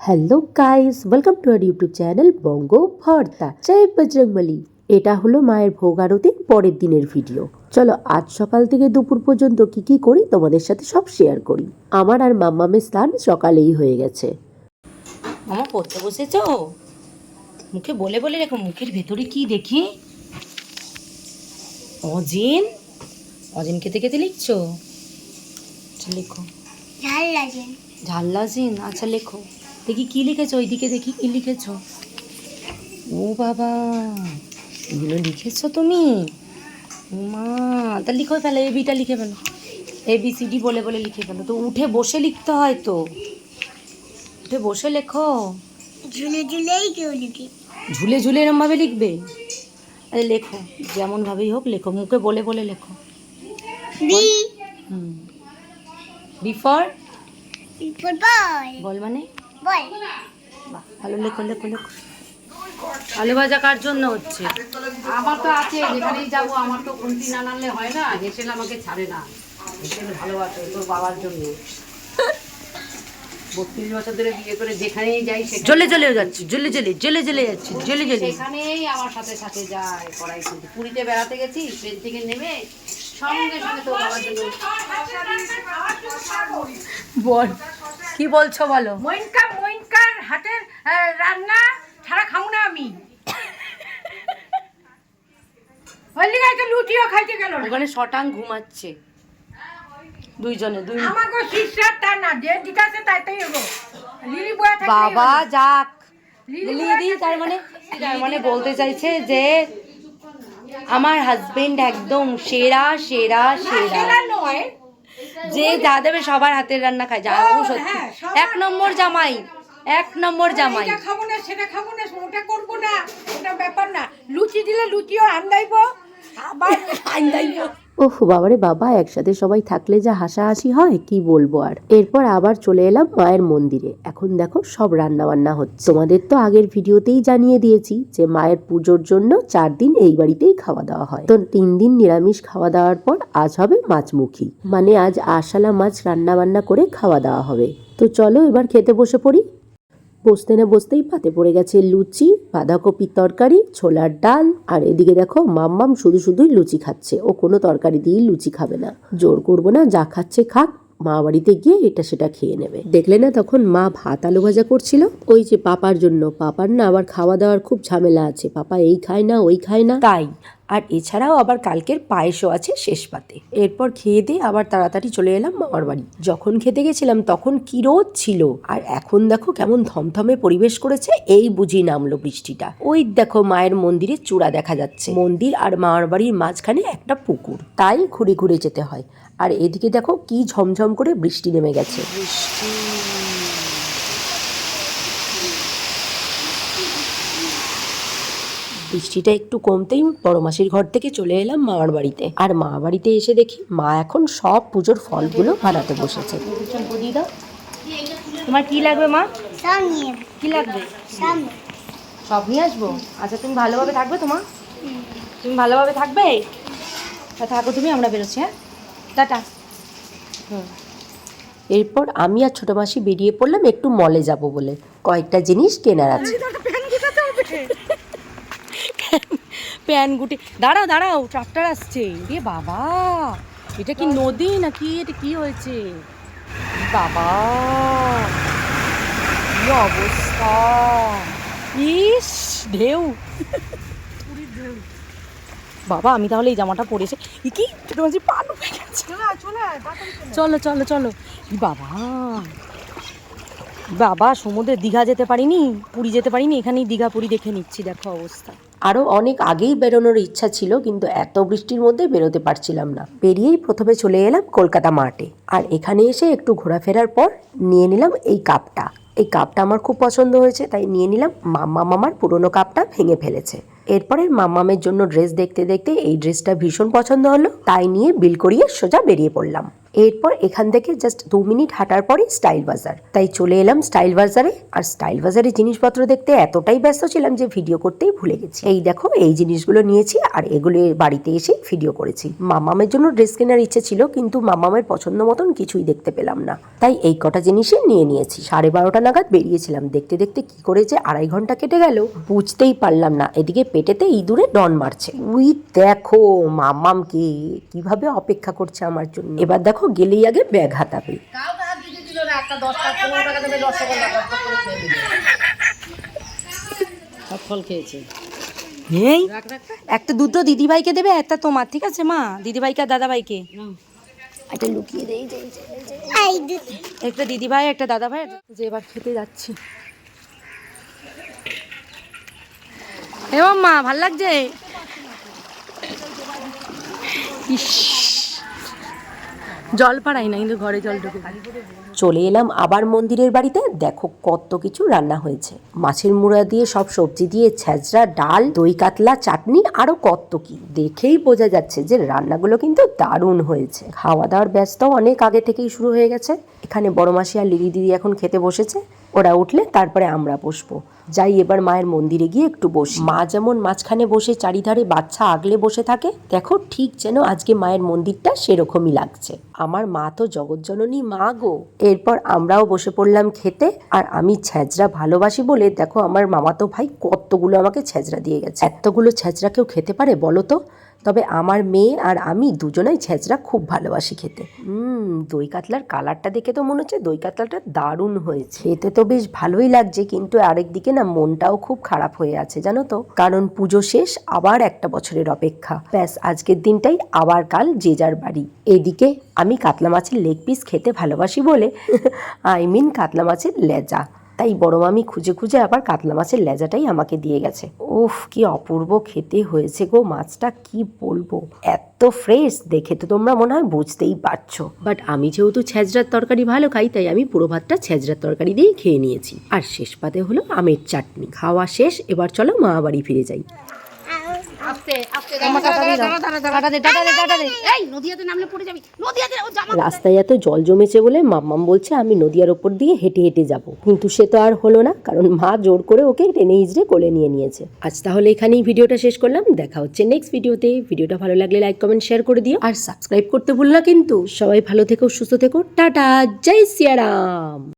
Hello guys welcome to our YouTube channel Banga Bharta জয় বজরংবলী এটা হলো মায়ের ভোগ আরতির পরের দিনের ভিডিও চলো আজ সকাল থেকে দুপুর পর্যন্ত কি কি করি তোমাদের সাথে সব শেয়ার করি। আমার আর মাম্মামের স্নান সকালেই হয়ে গেছে। মামা, পড়তে বসেছ? মুখে বলে বলে রেখো, মুখের ভেতরে কি দেখি? অজিন? অজিন খেতে খেতে লিখছো? আচ্ছা লেখো। ঝাল্লাজিন। আচ্ছা লেখো। দেখি কি লিখেছো? ওইদিকে দেখি কি লিখেছো। ও বাবা এগুলো লিখেছো তুমি? মা তা লিখো ফেলো এ বিটা লিখে ফেলো। এ বি সি ডি বলে বলে লিখে ফেলো। তো উঠে বসে লিখতে হয় তো? উঠে বসে লেখো। ঝুলে ঝুলেই কেউ লিখি। ঝুলে ঝুলে এরমভাবে লিখবে? আরে লেখো। যেমনভাবেই হোক লেখো। মুখে বলে বলে লেখো। বি হুম। বি ফর ফুটবল বল মানে? বল বাহ ভালো লেখো লেখো লেখো। আলু ভাজা কার জন্য হচ্ছে? আমার তো আছে যেখানেই যাব আমার তো খুন্তি না নাড়লে হয় না হেসেল আমাকে ছাড়ে না। হেসেল ভালোবাসে তোর বাবার জন্য। বত্রিশ বছর ধরে বিয়ে করে যেখানেই যাই জ্বলে জ্বলে যাচ্ছে জ্বলে জ্বলে জ্বলে জ্বলে যাচ্ছে জ্বলে জ্বলে। সেখানেই আমার সাথে সাথে যায় খুলতে পুরীতে বেড়াতে গেছি ট্রেন থেকে নেমে সঙ্গে সঙ্গে তোর বাবার জন্য বল। কি বলছো বলো? মইনকা মইনকার হাতের রান্না ছাড়া খাব না আমি। ওই লিগে তো লুচিও খাইতে গেল না। ওখানে শটাং ঘুমাচ্ছে। দুইজনে দুই আমাকে শিষ্যার তা না যে দিতাছে তাই তাই হব। লিলি বয়া বাবা যাক। লিলি তার মানে তার মানে বলতে চাইছে যে আমার হাজবেন্ড একদম সেরা সেরা সেরা। নয়। যে যা দেবে সবার হাতের রান্না খায় যা সত্যি। হ্যাঁ, এক নম্বর জামাই এক নম্বর জামাই। এটা খাব না সেটা খাব না ওটা করব না ওটা ব্যাপার না। লুচি দিলে লুচিও আন্দাইবো আবার আইন্দাইবো ওহ, বাবারে বাবা, একসাথে সবাই থাকলে যা হাসাহাসি হয়, কি বলব আর। এরপর আবার চলে এলাম মায়ের মন্দিরে। এখন দেখো সব রান্না বান্না হচ্ছে। তোমাদের তো আগের ভিডিওতেই জানিয়ে দিয়েছি যে মায়ের পুজোর জন্য চার দিন এই বাড়িতেই খাওয়া দাওয়া হয়। তো তিন দিন নিরামিষ খাওয়া দাওয়ার পর আজ হবে মাছমুখী। মানে আজ আশালা মাছ রান্না বান্না করে খাওয়া দাওয়া হবে। তো চলো এবার খেতে বসে পড়ি। বসতে না বসতেই পাতে পড়ে গেছে লুচি বাঁধাকপির তরকারি, ছোলার ডাল। আর এদিকে দেখো, মাম্মাম শুধু শুধুই লুচি খাচ্ছে। ও কোনো তরকারি দিয়েই লুচি খাবে না। জোর করব না, যা খাচ্ছে খাক। মা বাড়িতে গিয়ে এটা সেটা খেয়ে নেবে। দেখলে না তখন মা ভাত আলু ভাজা করছিল। ওই যে পাপার জন্য। পাপার না আবার খাওয়া দাওয়ার খুব ঝামেলা আছে। পাপা এই খায় না, ওই খায় না। তাই। আর এছাড়াও আবার কালকের পায়েসও আছে শেষ পাতে। এরপর খেয়ে দিয়ে আবার তাড়াতাড়ি চলে এলাম মামার বাড়ি। যখন খেতে গেছিলাম তখন কি রোদ ছিল। আর এখন দেখো কেমন থমথমে পরিবেশ করেছে, এই বুঝি নামলো বৃষ্টিটা। ওই দেখো মায়ের মন্দিরে চূড়া দেখা যাচ্ছে। মন্দির আর মামার বাড়ির মাঝখানে একটা পুকুর। তাই ঘুরে ঘুরে যেতে হয়। আর এদিকে দেখো কি ঝমঝম করে বৃষ্টি নেমে গেছে। বৃষ্টিটা একটু কমতেই বড় মাসির ঘর থেকে চলে এলাম মামার বাড়িতে। আর মা বাড়িতে এসে দেখি মা এখন সব পুজোর ফলগুলো বানাতে বসেছে। তোমার কি লাগবে মা? নিয়ে কি লাগবে? সব নিয়ে আসব? আচ্ছা তুমি ভালোভাবে থাকবে তোমার? তুমি ভালোভাবে থাকবে? তা থাকো তুমি আমরা বেরোচ্ছি হ্যাঁ? টাটা এরপর আমি আর ছোট মাসি বেরিয়ে পড়লাম একটু মলে যাব বলে। কয়েকটা জিনিস কেনার আছে। প্যান গুটি। দাঁড়াও দাঁড়াও ট্রাক্টর আসছে। রে বাবা এটা কি নদী নাকি? এটা কি হয়েছে? বাবা কি অবস্থা? ইস ঢেউ। ঢেউ। বাবা আমি তাহলে এই জামাটা পরেছে ই কি? ছোট মাঝি পা ডুবে গেছে চলো চলো চলো ই বাবা। বাবা সমুদ্রে দীঘা যেতে পারিনি পুরী যেতে পারিনি এখানেই দীঘা পুরী দেখে নিচ্ছি দেখো অবস্থা। আরও অনেক আগেই বেরোনোর ইচ্ছা ছিল কিন্তু এত বৃষ্টির মধ্যে বেরোতে পারছিলাম না। বেরিয়েই প্রথমে চলে এলাম কলকাতা মার্টে আর এখানে এসে একটু ঘোরাফেরার পর নিয়ে নিলাম এই কাপটা। এই কাপটা আমার খুব পছন্দ হয়েছে তাই নিয়ে নিলাম মাম্মা মামার পুরনো কাপটা ভেঙে ফেলেছে। এরপরে মামামের জন্য ড্রেস দেখতে দেখতে এই ড্রেসটা ভীষণ পছন্দ হলো। তাই নিয়ে বিল করিয়ে সোজা বেরিয়ে পড়লাম। এরপর এখান থেকে জাস্ট দু মিনিট হাঁটার পরে স্টাইল বাজার। তাই চলে এলাম স্টাইল বাজারে। আর স্টাইল বাজারে জিনিসপত্র দেখতে এতটাই ব্যস্ত ছিলাম যে ভিডিও করতেই ভুলে গেছি। এই দেখো, এই জিনিসগুলো নিয়েছি আর এগুলো বাড়িতে এসে ভিডিও করেছি। মামামের জন্য ড্রেস কেনার ইচ্ছে ছিল, কিন্তু মামামের পছন্দ মতন কিছুই দেখতে পেলাম না। তাই এই কটা জিনিসই নিয়ে নিয়েছি। সাড়ে বারোটা নাগাদ বেরিয়েছিলাম। দেখতে দেখতে কি করে যে আড়াই ঘণ্টা কেটে গেল। বুঝতেই পারলাম না। এদিকে পেটেতে ইঁদুরে ডন মারছে। উই দেখো, মামামকে কীভাবে অপেক্ষা করছে আমার জন্য। এবার দেখো গেলেই আগে ব্যাগ হাতাবে। একটা ফল খেয়েছে। এই রাখ রাখ রাখ। একটা দুটো দিদিভাইকে দেবে একটা তোমার ঠিক আছে মা? দিদিভাইকে আর দাদাভাইকে? এটা লুকিয়ে দেই একটা দিদিভাই একটা দাদাভাই যে এবার খেতে যাচ্ছি। এ মা ভালো লাগছে? ইস। জল পাড়াই না, কিন্তু ঘরে জল ঢুকে। চলে এলাম আবার মন্দিরের বাড়িতে। দেখো কত কিছু রান্না হয়েছে। মাছের মুড়া দিয়ে সব সবজি দিয়ে ছ্যাঁচড়া ডাল, দই কাতলা, চাটনি আরও কত কি। দেখেই বোঝা যাচ্ছে যে রান্নাগুলো কিন্তু দারুণ হয়েছে। খাওয়া দাওয়ার ব্যস্ত অনেক আগে থেকেই শুরু হয়ে গেছে। এখানে বড় মাসি আর লিলি দিদি এখন খেতে বসেছে। ওরা উঠলে তারপরে আমরা বসবো। যাই এবার মায়ের মন্দিরে গিয়ে একটু বসি। মা যেমন মাঝখানে বসে চারিধারে বাচ্চা আগলে বসে থাকে, দেখো ঠিক যেন আজকে মায়ের মন্দিরটা সেরকমই লাগছে। আমার মা তো জগৎজননী মা গো। এরপর আমরাও বসে পড়লাম খেতে, আর আমি ছ্যাঁচড়া ভালোবাসি বলে দেখো আমার মামাতো ভাই কতগুলো আমাকে ছ্যাঁচড়া দিয়ে গেছে। এতগুলো ছ্যাঁচড়া কেউ খেতে পারে বলো তো? তবে আমার মেয়ে আর আমি দুজনেই ছেঁচড়া খুব ভালোবাসি খেতে। হুম দই কাতলার কালারটা দেখে তো মনে হচ্ছে দই কাতলাটা দারুণ হয়েছে। খেতে তো বেশ ভালোই লাগছে কিন্তু আরেক দিকে না মনটাও খুব খারাপ হয়ে আছে জানো তো। কারণ পুজো শেষ আবার একটা বছরের অপেক্ষা। ব্যাস আজকের দিনটাই আবার কাল যে যার বাড়ি। এদিকে আমি কাতলা মাছের লেগ পিস খেতে ভালোবাসি বলে আই মিন কাতলা মাছের লেজা। তাই বড় মামি খুঁজে খুঁজে আবার কাতলা মাছের লেজাটাই আমাকে দিয়ে গেছে। উফ, কি অপূর্ব খেতে হয়েছে গো মাছটা, কি বলব? এত ফ্রেশ দেখে তো তোমরা মনে হয় বুঝতেই পারছ। বাট আমি যেহেতু ছেঁচড়ার তরকারি ভালো খাই, তাই আমি পুরো ভাতটা ছেঁচড়ার তরকারি দিয়েই খেয়ে নিয়েছি। আর শেষ পাতে হলো আমের চাটনি। খাওয়া শেষ, এবার চলো মা বাড়ি ফিরে যাই। আস্তে রাস্তায় এত জল জমেছে বলে মাম্মাম বলছে আমি নদিয়ার ওপর দিয়ে হেঁটে হেঁটে যাব। কিন্তু সে তো আর হলো না কারণ মা জোর করে ওকে টেনে হিজড়ে কোলে নিয়ে নিয়েছে। আজ তাহলে এখানেই ভিডিওটা শেষ করলাম। দেখা হচ্ছে নেক্সট ভিডিওতে ভিডিওটা ভালো লাগলে লাইক কমেন্ট শেয়ার করে দিও। আর সাবস্ক্রাইব করতে ভুল না কিন্তু। সবাই ভালো থেকো সুস্থ থেকো। টাটা জয় সিয়ারাম।